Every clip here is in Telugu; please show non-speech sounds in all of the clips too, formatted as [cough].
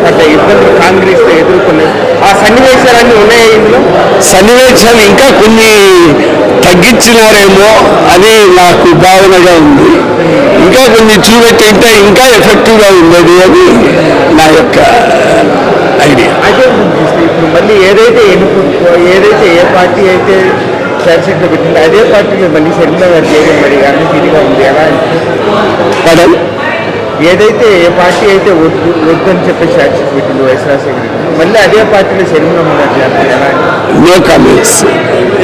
పడ్డ ఇబ్బందులు కాంగ్రెస్ ఎదుర్కొన్నాయి ఆ సన్నివేశాలన్నీ ఉన్నాయి ఇందులో? సన్నివేశాలు ఇంకా కొన్ని తగ్గించినారేమో అని నాకు భావనగా ఉంది. ఇంకా కొన్ని చూపెట్టింటే ఇంకా ఎఫెక్టివ్గా ఉండేది అని నా యొక్క ఐడియా అయితే ఇప్పుడు మళ్ళీ ఏదైతే ఎన్నుకు ఏదైతే ఏ పార్టీ అయితే చర్చకు పెట్టిందో అదే పార్టీలో మళ్ళీ షర్మిల గారు చేయడం మరి అన్ని తీరుగా ఉంది. మేడం ఏదైతే ఏ పార్టీ అయితే వద్దు వద్దని చెప్పి చర్చకు పెట్టిందో వైఎస్ రాజశేఖర రెడ్డి మళ్ళీ అదే పార్టీలో ఎలా నో కామెంట్స్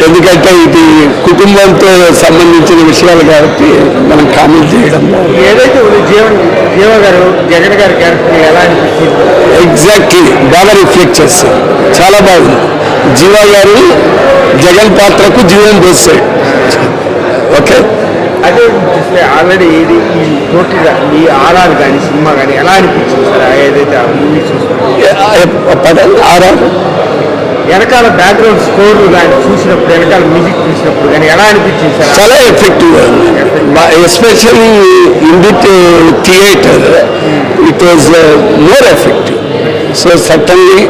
ఎందుకంటే ఇది కుటుంబంతో సంబంధించిన విషయాలు కాబట్టి మనం కామెంట్ చేయడం ఏదైతే జీవన్ జీవ గారు జగన్ గారి క్యారెక్టర్ ఎలా అనిపించింది? ఎగ్జాక్ట్లీ బాగా రిఫ్లెక్ట్ చేస్తారు చాలా బాగుంది. జీవా గారు జగన్ పాత్రకు జీవం పోస్తాడు ఓకే అదే చూస్తే ఆల్రెడీ ఇది ఈ టోటల్గా ఈ ఆర్ఆర్ కానీ సినిమా కానీ ఎలా అనిపించింది సార్? ఏదైతే ఆ మూవీ చూసుకుంటే పదం ఆరా వెనకాల బ్యాక్గ్రౌండ్ స్కోర్ కానీ చూసినప్పుడు వెనకాల మ్యూజిక్ చూసినప్పుడు కానీ ఎలా అనిపించింది సార్? చాలా effective especially in the theatre it was more effective so suddenly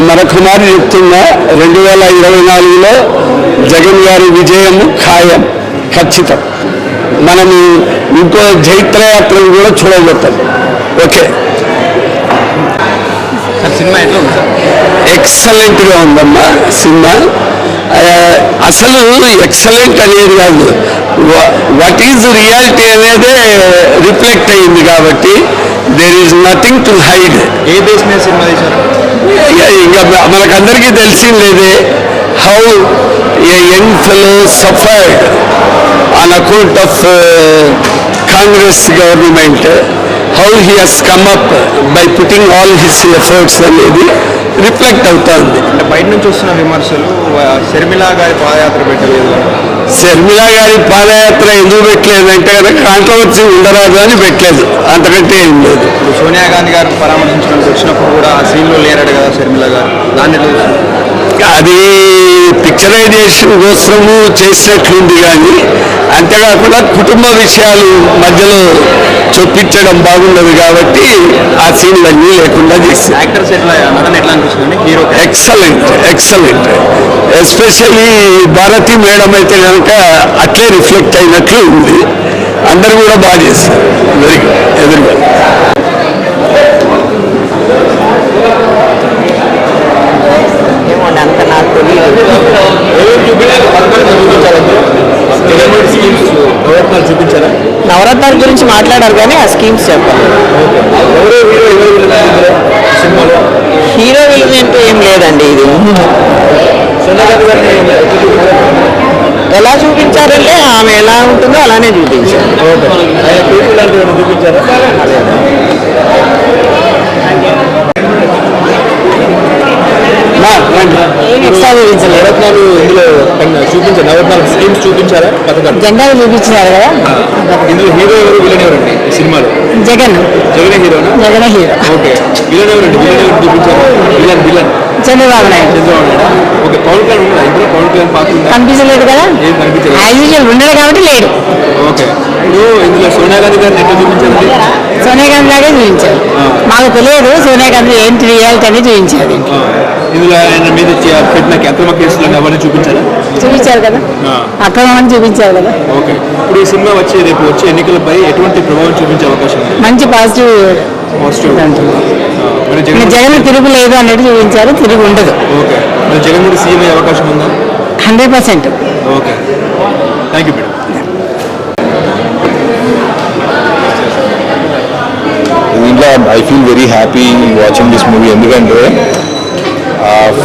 మాట చెప్తున్నా రెండు వేల ఇరవై నాలుగులో జగన్ గారి విజయం ఖాయం. ఖచ్చితం. మనము ఇంకో జైత్రయాత్రను కూడా చూడబోతాం. ఓకే. సినిమా ఎట్లా ఉంది ఎక్సలెంట్గా ఉందమ్మా సినిమా. అసలు ఎక్సలెంట్ అనేది కాదు. వాట్ ఈజ్ రియాలిటీ అనేదే రిఫ్లెక్ట్ అయింది కాబట్టి there is nothing to hide A base మీద సినిమా తీశారు? ఇంకా మనకందరికీ తెలిసిందేదే how a young fellow suffered account of Congress government how he has come up by putting all his efforts అనేది రిఫ్లెక్ట్ అవుతుంది. అంటే బయట నుంచి వస్తున్న విమర్శలు ఆ, షర్మిల గారి పాదయాత్ర పెట్టలేదు. శర్మిల గారి పాదయాత్ర ఎందుకు పెట్టలేదంటే కనుక కాంట్రవర్సీ ఉండరాదు అని పెట్టలేదు. అంతకంటే ఏం లేదు. ఇప్పుడు సోనియా గాంధీ గారు పరామర్శించడానికి వచ్చినప్పుడు కూడా ఆ సీన్లో లేరట కదా షర్మిల గారు. దాన్ని? అది పిక్చరైజేషన్ కోసము చేసినట్లుంది కానీ అంతేకాకుండా కుటుంబ విషయాలు మధ్యలో చొప్పించడం బాగుండదు కాబట్టి ఆ సీన్లన్నీ లేకుండా hero excellent excellent especially Bharathi madam అయితే కనుక అట్లే రిఫ్లెక్ట్ అయినట్లు ఉంది. అందరు కూడా బాగా చేశారు. వెరీ గుడ్ ఎదురుగా ఏమోండి అంత నాకు తెలియదు చూపించారా నవరత్నాల గురించి మాట్లాడారు కానీ ఆ స్కీమ్స్ చెప్పాలి హీరో విలువ అంటూ ఏం లేదండి ఇది. ఎలా చూపించారంటే ఆమె ఎలా ఉంటుందో అలానే చూపించారు ఓకే ఆయన పేరు ఇలాంటివి ఏమైనా చూపించారా ఏం ఎక్స్ట్రా చూపించలేదు నవరత్నాలు ఇందులో కన్నా చూపించారు నవరత్నాలు స్కీమ్స్ చూపించారా పథకాలు జెండాలు చూపించినారు కదా. ఇందులో హీరో ఎవరు విలన్ ఎవరండి సినిమాలో? జగన్. జగనే హీరోనా? జగన్ హీరో. ఓకే. విలన్ ఎవరండి? విలన్ ఎవరు చూపించారు? Villain villain Chandrababu Naidu. Chandrababu Naidu. Okay Pawan Kalyan ఉన్నాడా? ఇందులో పవన్ కళ్యాణ్ పాత్ర ఉందా? కనిపించలేదు కదా. ఏం కనిపించలేదు. యాజ్ యూజువల్ ఉండడు కాబట్టి లేడు. ఓకే. ఇప్పుడు ఇందులో సోనియా గాంధీ గారిని ఎట్లా చూపించారండి? సోనియా గాంధీ లాగే చూపించారు. మాకు తెలియదు సోనియా గాంధీ ఏంటి రియాలిటీ అని చూపించారు ఇందులో ఆయన మీద పెట్టిన అక్రమ కేసులు అవన్నీ చూపించారా? చూపించారు కదా. అక్రమం చూపించారు కదా. ఓకే. ఇప్పుడు ఈ సినిమా వచ్చే రేపు వచ్చే ఎన్నికలపై ఎటువంటి ప్రభావం చూపించే అవకాశం ఉంది? మంచి పాజిటివ్ పాజిటివ్. జగన్ జగన్ తిరుగు లేదు అన్నట్టు చూపించారు తిరుగు ఉండదు. ఓకే. మరి జగన్ కూడా సీఎం అయ్యే అవకాశం ఉందా? Hundred percent. Okay. Thank you madam. దీంట్లో I feel very happy watching this movie. ఎందుకంటే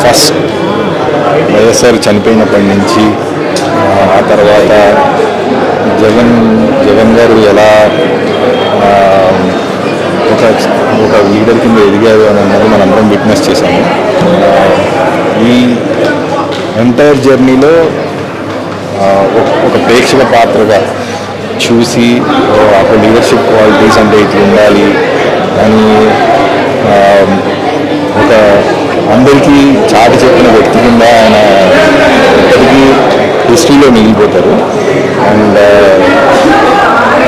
ఫస్ట్ వైఎస్ఆర్ చనిపోయినప్పటి నుంచి ఆ, తర్వాత జగన్ జగన్ గారు ఎలా ఒక ఒక లీడర్ కింద ఎదిగారు అని అన్నది మనందరం విట్నెస్ చేశాము. ఈ ఎంటైర్ జర్నీలో ఒక- ఒక ప్రేక్షక పాత్రగా చూసి ఒక లీడర్షిప్ క్వాలిటీస్ అంటే ఇట్లా ఉండాలి అని ఒక అందరికీ చాటి చెప్పిన వ్యక్తి కింద ఆయన ఎప్పటికీ హిస్టరీలో మిగిలిపోతారు. అండ్ uh,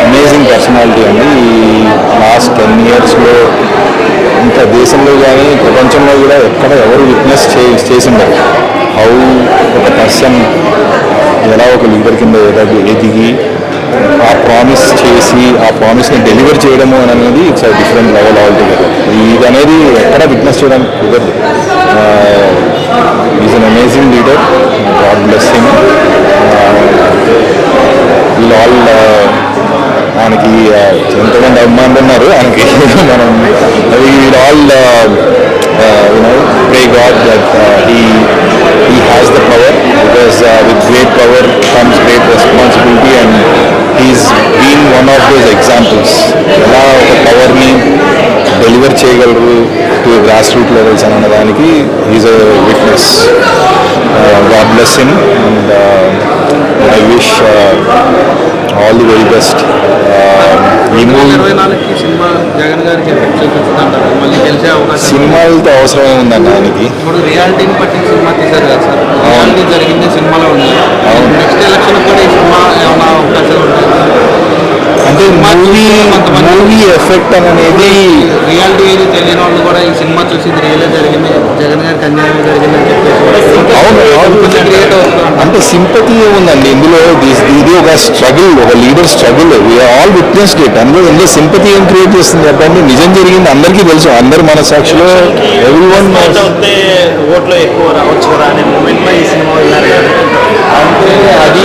అమేజింగ్ పర్సనాలిటీ అండి. ఈ లాస్ట్ టెన్ ఇయర్స్లో దేశంలో కానీ ప్రపంచంలో కూడా ఎక్కడ ఎవరు విట్నెస్ చే చేసిండరు. హౌ ఒక పర్సన్ ఎలా ఒక లీడర్ కింద ఎదగి ఎదిగి ఆ ప్రామిస్ చేసి ఆ ప్రామిస్ని డెలివర్ చేయడము అనేది it's different level all together ఇది అనేది ఎక్కడ విట్నెస్ చేయడానికి కుదరదు. Is an amazing leader God bless him వీళ్ళు ఆల్ ఆయనకి uh, ఎంతమంది అభిమానులు ఉన్నారు. ఆయనకి [laughs] మనం uh, we'll all I wish all the very best ఈ మూవీ ఇరవై నాలుగుకి సినిమా జగన్ గారికి ఎఫెక్ట్ చూపిస్తుంటారు మళ్ళీ గెలిచే అవకాశం సినిమాలతో అవసరం ఏముందండి ఆయనకి ఇప్పుడు రియాలిటీని బట్టి సినిమా తీశారు కదా సార్ రియాలిటీ జరిగింది సినిమాలో ఉంది అవును. నెక్స్ట్ ఎలక్షన్ కూడా ఈ సినిమా ఏమైనా అవకాశాలు ఉంటాయి అంటే మూవీ మూవీ ఎఫెక్ట్ అనేది రియాలిటీ ఏది తెలియని వాళ్ళు కూడా ఈ సినిమా చూసి ఇది రియల్ జరిగింది. జగన్ గారికి అన్యాయం జరిగింది అని చెప్పేసి అంటే సింపతి ఏముందండి ఇందులో దిస్- ఇది ఒక స్ట్రగుల్ ఒక leader struggle all witness it అందులో ఇందులో సింపతి ఏం క్రియేట్ చేస్తుంది చెప్పండి? నిజం జరిగింది అందరికీ తెలుసు. అందరి మనసాక్షిలో ఎవ్రీ వన్ ఓట్లు ఎక్కువ రావచ్చు కదా అనే మూమెంట్లో ఈ సినిమా వెళ్ళారు అది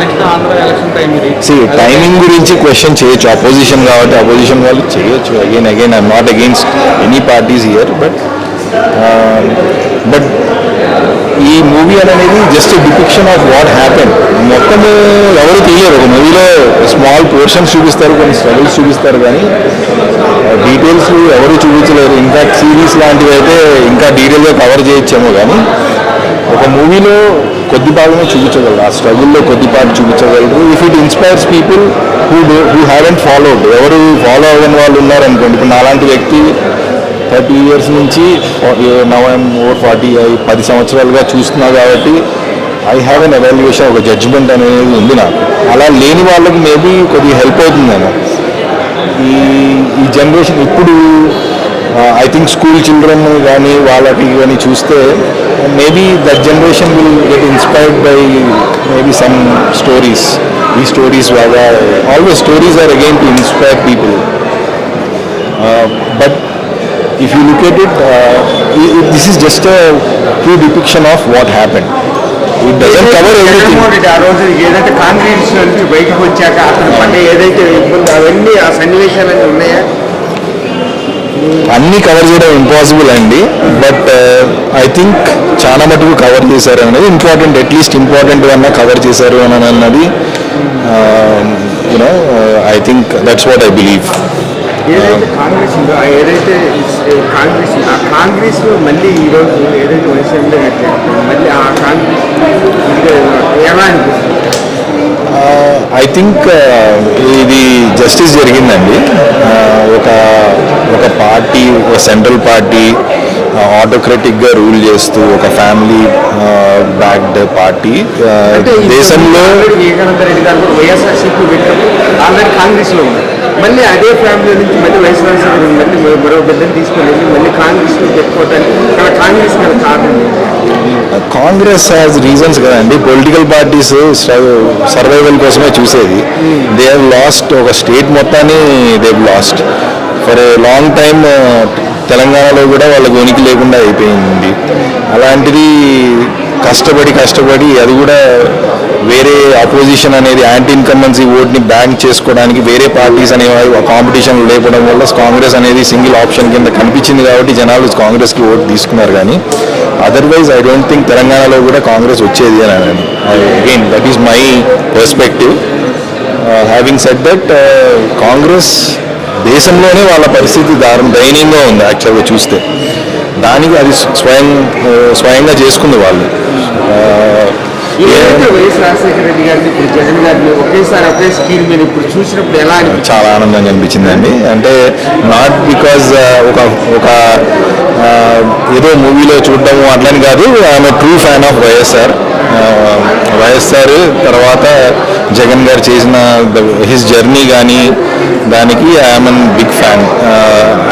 నెక్స్ట్ ఆంధ్ర ఎలక్షన్ టైం ఇది సి టైమింగ్ గురించి క్వశ్చన్ చేయొచ్చు. అపోజిషన్ కాబట్టి అపోజిషన్ వాళ్ళు చేయొచ్చు. Again again I'm not against any parties here but but ఈ మూవీ అనేది just depiction of what happen మొత్తం ఎవరు తెలియదు ఒక మూవీలో స్మాల్ పోర్షన్స్ చూపిస్తారు కొన్ని స్ట్రగుల్స్ చూపిస్తారు కానీ డీటెయిల్స్ ఎవరు చూపించలేరు. ఇన్ఫాక్ట్ సిరీస్ లాంటివి అయితే ఇంకా డీటెయిల్గా కవర్ చేయొచ్చేమో కానీ ఒక మూవీలో కొద్ది భాగమే చూపించగలరు. ఆ స్ట్రగుల్లో కొద్దిపాటు చూపించగలరు. If it inspires people who do who haven't followed ఎవరు ఫాలో అవ్వని వాళ్ళు ఉన్నారనుకోండి ఇప్పుడు నాలాంటి వ్యక్తి థర్టీ ఇయర్స్ నుంచి నవం ఓవర్ ఫార్టీ పది సంవత్సరాలుగా చూస్తున్నా కాబట్టి ఐ హ్యావ్ ఎన్ ఎవాల్యుయేషన్ ఒక జడ్జిమెంట్ అనేది ఉంది నాకు. అలా లేని వాళ్ళకి మేబీ కొద్దిగా హెల్ప్ అవుతుందేమో ఈ ఈ జనరేషన్ ఇప్పుడు ఐ థింక్ స్కూల్ చిల్డ్రన్ కానీ వాళ్ళకి కానీ చూస్తే maybe that generation will get inspired by maybe some stories ఈ స్టోరీస్ బాగా always stories are again to inspire people but if you look at it this is just true depiction of what happen it doesn't cover everything Jaganmohan Reddy ఆ రోజు ఏదైతే కాంగ్రెస్ నుంచి బయటకు వచ్చాక అతను పడ్డ ఏదైతే ఇబ్బంది అవన్నీ ఆ సన్నివేశాలన్నీ ఉన్నాయా? అన్ని కవర్ చేయడం ఇంపాసిబుల్ అండి. బట్ ఐ థింక్ చాలా మటుకు కవర్ చేశారు అనేది ఇంపార్టెంట్ అట్లీస్ట్ ఇంపార్టెంట్ అన్నా కవర్ చేశారు అని అన్నది you know I think that's what I believe ఏదైతే కాంగ్రెస్ ఉందో ఏదైతే కాంగ్రెస్ ఆ కాంగ్రెస్లో మళ్ళీ ఈరోజు ఏదైతే వైసీపీలో మళ్ళీ ఆ కాంగ్రెస్ ఎలా అనిపిస్తుంది ఐ థింక్ ఇది జస్టిస్ జరిగిందండి. Uh, ఒక ఒక పార్టీ ఒక సెంట్రల్ పార్టీ ఆటోక్రటిక్గా రూల్ చేస్తూ ఒక ఫ్యామిలీ బ్యాక్డ్ పార్టీ దేశంలో వివేకానంద రెడ్డి గారు వైఎస్ఆర్సీపీ పెట్టారు. ఆల్రెడీ కాంగ్రెస్లో ఉన్నారు. మళ్ళీ అదే ఫ్యామిలీ నుంచి మళ్ళీ వైఎస్ఆర్సీపీ మళ్ళీ మరో బిడ్డను తీసుకొని వెళ్ళి మళ్ళీ కాంగ్రెస్లో పెట్టుకోవడానికి కాంగ్రెస్ కారణం? కాంగ్రెస్ హ్యాస్ రీజన్స్ కదండి. పొలిటికల్ పార్టీస్ సర్వైవల్ కోసమే చూసేది. దే హ్యావ్ లాస్ట్ ఒక స్టేట్ మొత్తాన్ని they lost for a long time తెలంగాణలో కూడా వాళ్ళకి ఉనికి లేకుండా అయిపోయింది. అలాంటిది కష్టపడి కష్టపడి అది కూడా వేరే అపోజిషన్ అనేది యాంటీ ఇన్కమ్మెన్సీ ఓట్ని బ్యాంక్ చేసుకోవడానికి వేరే పార్టీస్ అనేవి కాంపిటీషన్ లేపడం వల్ల కాంగ్రెస్ అనేది సింగిల్ ఆప్షన్ కింద కనిపించింది కాబట్టి జనాలు కాంగ్రెస్కి ఓటు తీసుకున్నారు కానీ అదర్వైజ్ ఐ డోంట్ థింక్ తెలంగాణలో కూడా కాంగ్రెస్ వచ్చేది అని again that is my perspective having set that Congress దేశంలోనే వాళ్ళ పరిస్థితి దారుణ దయనీయంగా ఉంది యాక్చువల్గా చూస్తే. దానికి అది స్వయం స్వయంగా చేసుకుంది వాళ్ళు. చాలా ఆనందంగా అనిపించిందండి అంటే నాట్ బికాజ్ ఒక ఒక ఏదో మూవీలో చూడటము అట్లని కాదు. I'm true fan of YSR. YSR తర్వాత జగన్ గారు చేసిన హిస్ జర్నీ కానీ దానికి ఐఎమ్ బిగ్ ఫ్యాన్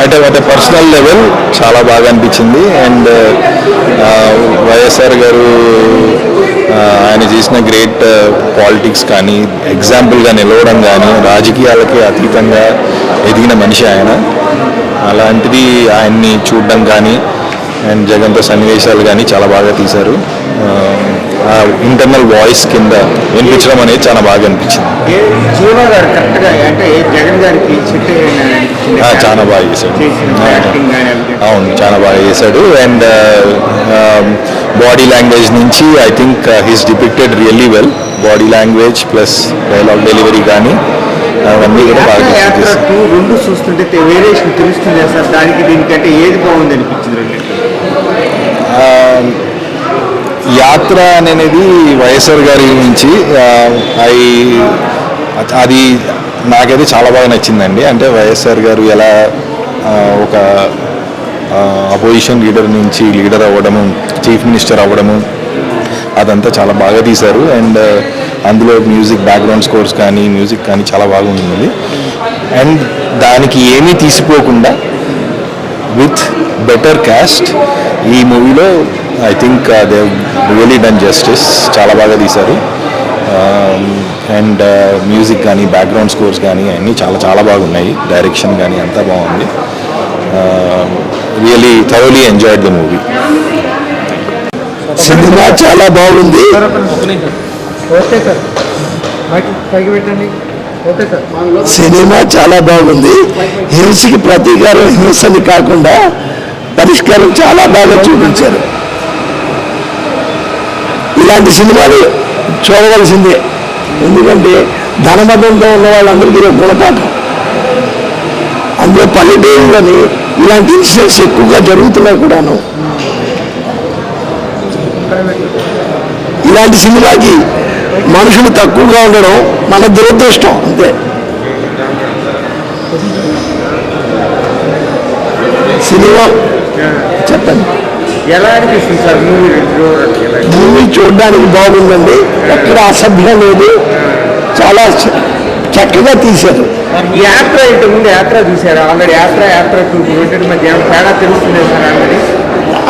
అంటే అట్ పర్సనల్ లెవెల్ చాలా బాగా అనిపించింది. అండ్ వైఎస్ఆర్ uh, uh, గారు uh, ఆయన చేసిన గ్రేట్ పాలిటిక్స్ కానీ ఎగ్జాంపుల్గా నిలవడం కానీ రాజకీయాలకి అతీతంగా ఎదిగిన మనిషి ఆయన. అలాంటిది ఆయన్ని చూడడం కానీ అండ్ జగన్తో సన్నివేశాలు కానీ చాలా బాగా తీశారు. ఇంటర్నల్ వాయిస్ కింద వినిపించడం అనేది చాలా బాగా అనిపించింది. చాలా బాగా చేశాడు. అవును చాలా బాగా చేశాడు. అండ్ బాడీ లాంగ్వేజ్ నుంచి I think he's depicted really well body language plus dialogue delivery కానీ అవన్నీ కూడా బాగా రెండు చూస్తుంటే వేరియేషన్ తెలుస్తుంది సార్. దానికి దీనికంటే ఏది బాగుంది అనిపించింది యాత్ర అనేది వైఎస్ఆర్ గారి నుంచి ఐ అది నాకైతే చాలా బాగా నచ్చిందండి. అంటే వైఎస్ఆర్ గారు ఎలా ఒక అపోజిషన్ లీడర్ నుంచి లీడర్ అవ్వడము చీఫ్ మినిస్టర్ అవ్వడము అదంతా చాలా బాగా తీశారు. అండ్ అందులో మ్యూజిక్ బ్యాక్గ్రౌండ్ స్కోర్స్ కానీ మ్యూజిక్ కానీ చాలా బాగుంటుంది అండ్ దానికి ఏమీ తీసిపోకుండా విత్ బెటర్ క్యాస్ట్ ఈ మూవీలో I think they really done justice చాలా బాగా తీశారు. అండ్ మ్యూజిక్ కానీ బ్యాక్గ్రౌండ్ స్కోర్స్ కానీ అన్నీ చాలా చాలా బాగున్నాయి. డైరెక్షన్ కానీ అంతా బాగుంది. Really thoroughly enjoyed the movie cinema చాలా బాగుంది. సినిమా చాలా బాగుంది. హింసకి ప్రతీకారం హింసని కాకుండా పరిష్కారం చాలా బాగా చూపించారు. ఇలాంటి సినిమాలు చూడవలసిందే. ఎందుకంటే ధనమతంతో ఉన్న వాళ్ళందరికీ గుణపాఠం. అందులో పల్లెటూరులోని ఇలాంటి ఇన్సిడెంట్స్ ఎక్కువగా జరుగుతున్నాయి కూడాను. ఇలాంటి సినిమాకి మనుషులు తక్కువగా ఉండడం మన దురదృష్టం అంతే. సినిమా చెప్పండి. ఎలా అనిపిస్తుంది సార్ మూవీ మూవీ చూడడానికి బాగుందండి. ఎక్కడ అసభ్యం లేదు. చాలా చక్కగా తీశారు. యాత్ర ఇంత ముందు యాత్ర చూసారు ఆల్రెడీ యాత్ర యాత్ర మధ్య తేడా తెలుస్తుంది సార్ ఆల్రెడీ?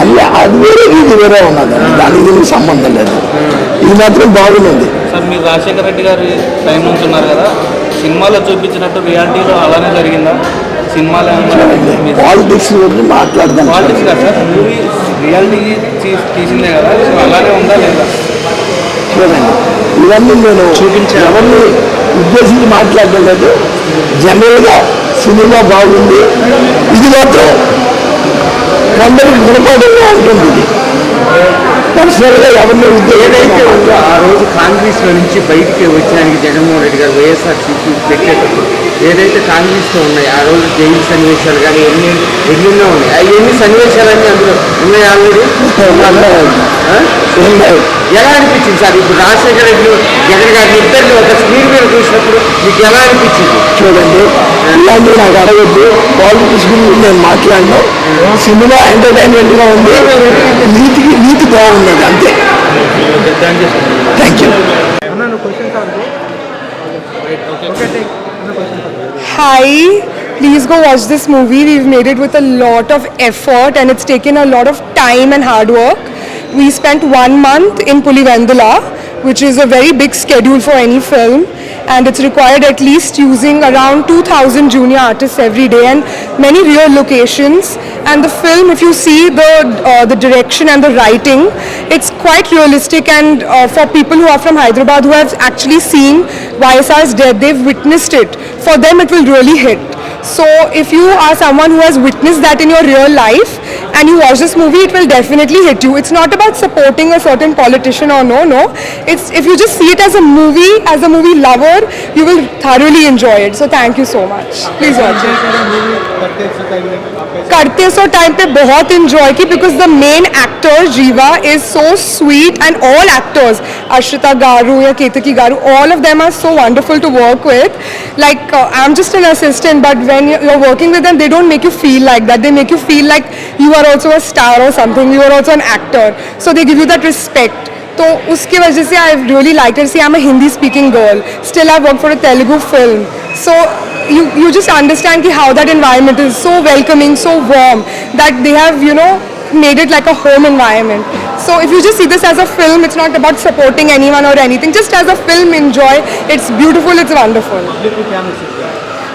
అల్లి అది వేరే ఇది వేరే ఉన్నది. దానికి దీనికి సంబంధం లేదు. ఇది మాత్రం బాగుంది. సార్ మీరు రాజశేఖర రెడ్డి గారి టైం నుంచి ఉన్నారు కదా. సినిమాలో చూపించినట్టు రియాలిటీలో అలానే జరిగిందా? సినిమాలో పాలిటిక్స్ గురించి మాట్లాడదాం పాలిటిక్స్ కాదు సార్ మూవీ రియాలిటీ తీసిందే కదా సో అలానే ఉందా లేదా? చూడండి. ఇవన్నీ నేను చూపించాను ఎవరిని ఉద్దేశించి మాట్లాడడం లేదు జనరల్గా సినిమా బాగుంది. ఇది మాత్రం కొందరికి గుణపాఠంగా ఉంటుంది ఇది. పర్సనల్గా ఎవరిని ఏదైతే ఉందో ఆ రోజు కాంగ్రెస్ నుంచి బయటికి వచ్చడానికి జగన్మోహన్ రెడ్డి గారు వైఎస్ఆర్ సిపి పెట్టేటప్పుడు ఏదైతే కాంగ్రెస్లో ఉన్నాయి ఆ రోజు జైలు సన్నివేశాలు కానీ ఎన్ని ఎన్నెన్నో ఉన్నాయి. ఆ ఎన్ని సన్నివేశాలన్నీ అందులో ఆల్రెడీ? ఎలా అనిపించింది సార్? ఇప్పుడు రాజశేఖర రెడ్డి జగన్ గారిని ఇద్దరిని ఒక స్క్రీన్ మీద చూసినప్పుడు మీకు ఎలా అనిపించింది? చూడండి. ఇలాంటివి నాకు అడగద్దు. పాలిటిక్స్ గురించి నేను మాట్లాడను. సినిమా ఎంటర్టైన్మెంట్గా ఉంది. నీతికి నీతి బాగున్నది అంతే. Thank you Hi, please go watch this movie. We've made it with a lot of effort and it's taken a lot of time and hard work. We spent one month in Pulivendula, which is a very big schedule for any film, and it's required at least using around 2000 junior artists every day and many real locations. And the film, if you see the uh, the direction and the writing, it's quite realistic. And uh, for people who are from Hyderabad who have actually seen YSR's death, they've witnessed it. For them, it will really hit. So if you are someone who has witnessed that in your real life and you watch this movie, it will definitely hit you. It's not about supporting a certain politician or no, no. It's if you just see it as a movie, as a movie lover, you will thoroughly enjoy it. So thank you so much. Please watch it. करते सो टाइम पे बहुत इंजॉय की because the main actor Jiiva is so sweet and all actors Arshita garu या Ketaki garu all of them are so wonderful to work with like I am just an assistant but when you are working with them they don't make you feel like that they make you feel like you are also a star और something you are also an actor so they give you that respect तो उसके वजह से I really like see I am a Hindi speaking girl still I work for a Telugu film so you, you just understand ki how that environment is so welcoming, so warm that they have, you know, made it like a home environment. So if you just see this as a film, it's not about supporting anyone or anything. Just as a film, enjoy. It's beautiful. It's wonderful.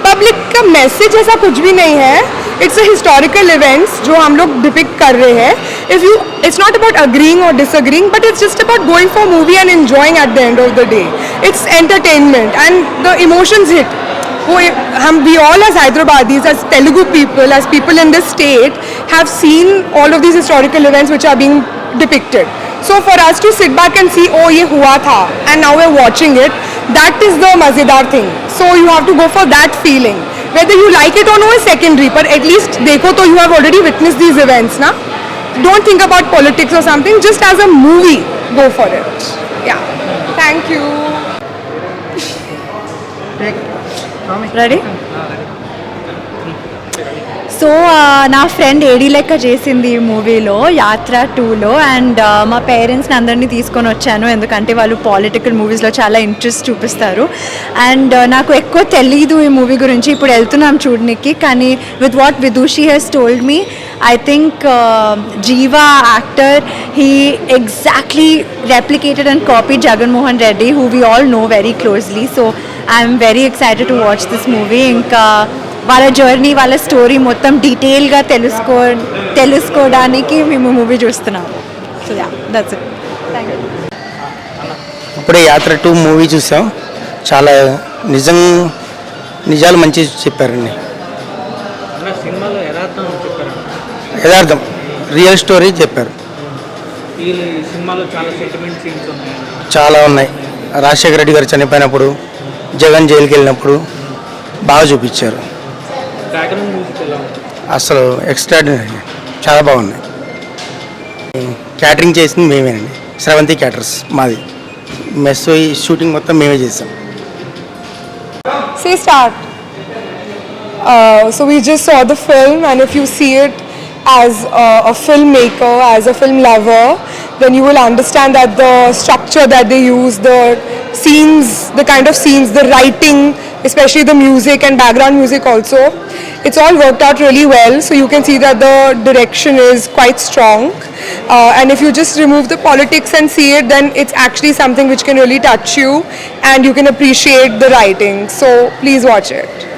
Public का मैसेज ऐसा कुछ भी नहीं है इट्स अ हिस्टोरिकल इवेंट्स जो हम लोग डिपिक्ट कर रहे हैं if you it's not about agreeing और disagreeing but it's just about going for movie and enjoying at the end of the day it's entertainment and the emotions hit we all as Hyderabadis, as Telugu people, as people in this state, have seen all of these historical events which are being depicted. So for us to sit back and see, oh, ye hua tha, and now we're watching it, that is the mazedar thing. So you have to go for that feeling. Whether you like it or no is secondary, but at least dekho to you have already witnessed these events, na? Don't think about politics or something, just as a movie, go for it. Yeah. Thank you. Ready so uh, నా ఫ్రెండ్ ఏడీ లెక్క చేసింది ఈ మూవీలో యాత్ర టూలో అండ్ uh, మా పేరెంట్స్ని అందరినీ తీసుకొని వచ్చాను. ఎందుకంటే వాళ్ళు పాలిటికల్ మూవీస్లో చాలా ఇంట్రెస్ట్ చూపిస్తారు. అండ్ uh, నాకు ఎక్కువ తెలీదు ఈ మూవీ గురించి. ఇప్పుడు వెళ్తున్నాం చూడనికి కానీ with what Vidushi he's told me I think Jiiva actor he exactly replicated and copy Jaganmohan Reddy who we all know very closely so I'm very excited to watch this movie. ఇంకా వాళ్ళ జర్నీ వాళ్ళ స్టోరీ మొత్తం డీటెయిల్గా తెలుసుకో తెలుసుకోవడానికి మేము మూవీ చూస్తున్నాము so yeah that's it thank you ఇప్పుడే యాత్ర టూ మూవీ చూసాం. చాలా నిజం నిజాలు మంచి చెప్పారండి. యథార్థం రియల్ స్టోరీ చెప్పారు. ఈ సినిమాలో చాలా సెంటిమెంట్ సీన్స్ ఉన్నాయి చాలా ఉన్నాయి. రాజశేఖర రెడ్డి గారు చనిపోయినప్పుడు జగన్ జైలుకి వెళ్ళినప్పుడు బాగా చూపించారు. అసలు ఎక్స్ట్రా చాలా బాగున్నాయి. క్యాటరింగ్ చేసింది మేమేనండి. శ్రవంతి క్యాటర్స్ మాది. మెస్ షూటింగ్ మొత్తం మేమే చేసాం. See start so we just saw the film and if you see it as a film maker as a film lover then you will understand that the structure that the use the scenes, the kind of scenes, the writing, especially the music and background music also, it's all worked out really well. So you can see that the direction is quite strong. Uh, and if you just remove the politics and see it, then it's actually something which can really touch you and you can appreciate the writing. So please watch it.